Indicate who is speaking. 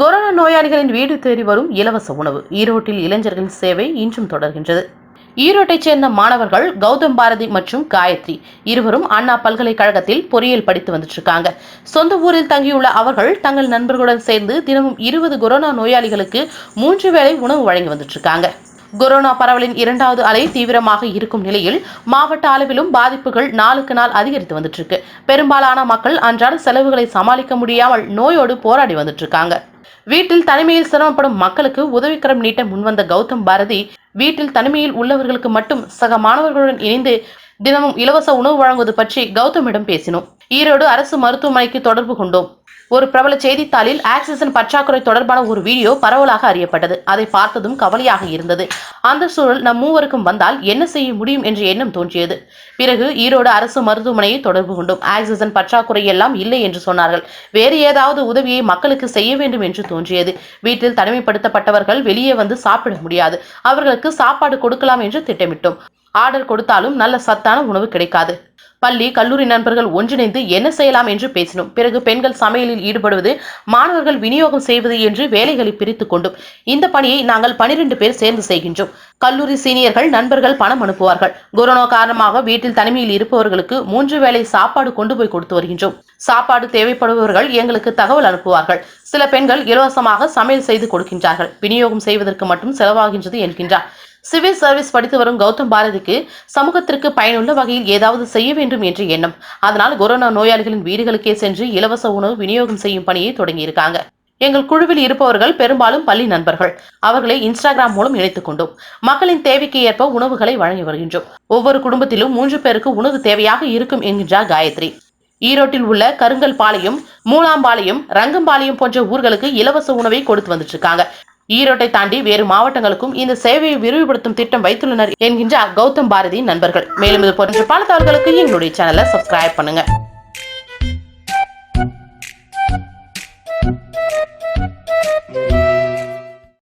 Speaker 1: Corona நோயாளிகளின் வீடு தேடி வரும் இலவச உணவு. ஈரோட்டில் இளைஞர்களின் சேவை இன்றும் தொடர்கின்றது. ஈரோட்டைச் சேர்ந்த மாணவர்கள் கௌதம் பாரதி மற்றும் காயத்ரி இருவரும் அண்ணா பல்கலைக்கழகத்தில் பொறியியல் படித்து வந்துட்டு இருக்காங்க சொந்த ஊரில் தங்கியுள்ள அவர்கள் தங்கள் நண்பர்களுடன் சேர்ந்து தினமும் இருபது கொரோனா நோயாளிகளுக்கு மூன்று வேளை உணவு வழங்கி வந்துட்டு இருக்காங்க கொரோனா பரவலின் இரண்டாவது அலை தீவிரமாக இருக்கும் நிலையில் மாவட்ட அளவிலும் பாதிப்புகள் நாளுக்கு நாள் அதிகரித்து வந்துட்டு இருக்கு பெரும்பாலான மக்கள் அன்றாட செலவுகளை சமாளிக்க முடியாமல் நோயோடு போராடி வந்துட்டு இருக்காங்க வீட்டில் தனிமையில் சிரமப்படும் மக்களுக்கு உதவிக்கரம் நீட்ட முன்வந்த கௌதம் பாரதி வீட்டில் தனிமையில் உள்ளவர்களுக்கு மட்டும் சக மாணவர்களுடன் இணைந்து தினமும் இலவச உணவு வழங்குவது பற்றி கௌதமிடம் பேசினோம். ஈரோடு அரசு மருத்துவமனைக்கு தொடர்பு கொண்டோம். ஒரு பிரபல செய்தித்தாளில் ஆக்சிஜன் பற்றாக்குறை தொடர்பான ஒரு வீடியோ பரவலாக அறியப்பட்டது. அதை பார்த்ததும் கவலையாக இருந்தது. அந்த சூழல் நம் மூவருக்கும் வந்தால் என்ன செய்ய முடியும் என்ற எண்ணம் தோன்றியது. பிறகு ஈரோடு அரசு மருத்துவமனையை தொடர்பு கொண்டோம். ஆக்சிஜன் பற்றாக்குறை எல்லாம் இல்லை என்று சொன்னார்கள். வேறு ஏதாவது உதவியை மக்களுக்கு செய்ய வேண்டும் என்று தோன்றியது. வீட்டில் தனிமைப்படுத்தப்பட்டவர்கள் வெளியே வந்து சாப்பிட முடியாது. அவர்களுக்கு சாப்பாடு கொடுக்கலாம் என்று திட்டமிட்டோம். ஆர்டர் கொடுத்தாலும் நல்ல சத்தான உணவு கிடைக்காது. பள்ளி கல்லூரி நண்பர்கள் ஒன்றிணைந்து என்ன செய்யலாம் என்று பேசினோம். பிறகு பெண்கள் சமையலில் ஈடுபடுவது மாணவர்கள் விநியோகம் செய்வது என்று வேலைகளை பிரித்துக் கொண்டும். இந்த பணியை நாங்கள் பனிரெண்டு பேர் சேர்ந்து செய்கின்றோம். கல்லூரி சீனியர்கள் நண்பர்கள் பணம் அனுப்புவார்கள். கொரோனா காரணமாக வீட்டில் தனிமையில் இருப்பவர்களுக்கு மூன்று வேளை சாப்பாடு கொண்டு போய் கொடுத்து வருகின்றோம். சாப்பாடு தேவைப்படுபவர்கள் எங்களுக்கு தகவல் அனுப்புவார்கள். சில பெண்கள் இலவசமாக சமையல் செய்து கொடுக்கின்றார்கள். விநியோகம் செய்வதற்கு மட்டும் செலவாகின்றது என்கின்றார். சிவில் சர்வீஸ் படித்து வரும் கௌதம் பாரதிக்கு சமூகத்திற்கு பயனுள்ள வகையில் ஏதாவது செய்ய வேண்டும் என்ற எண்ணம். அதனால் கொரோனா நோயாளிகளின் வீடுகளுக்கே சென்று இலவச உணவு விநியோகம் செய்யும் பணியை தொடங்கியிருக்காங்க. எங்கள் குழுவில் இருப்பவர்கள் பெரும்பாலும் பள்ளி நண்பர்கள். அவர்களை இன்ஸ்டாகிராம் மூலம் இணைத்துக் கொண்டோம். மக்களின் தேவைக்கு ஏற்ப உணவுகளை வழங்கி வருகின்றோம். ஒவ்வொரு குடும்பத்திலும் மூன்று பேருக்கு உணவு தேவையாக இருக்கும் என்கின்றார் காயத்ரி. ஈரோட்டில் உள்ள கருங்கல் பாளையம் மூலாம்பாளையம் ரங்கம்பாளையம் போன்ற ஊர்களுக்கு இலவச உணவை கொடுத்து வந்துட்டு இருக்காங்க. ஈரோட்டை தாண்டி வேறு மாவட்டங்களுக்கும் இந்த சேவையை விரிவுபடுத்தும் திட்டம் வைத்துள்ளனர் என்கின்ற கௌதம் பாரதி நண்பர்கள். மேலும் இது போன்ற பல தகவல்களுக்கு எங்களுடைய சேனலை சப்ஸ்கிரைப் பண்ணுங்க.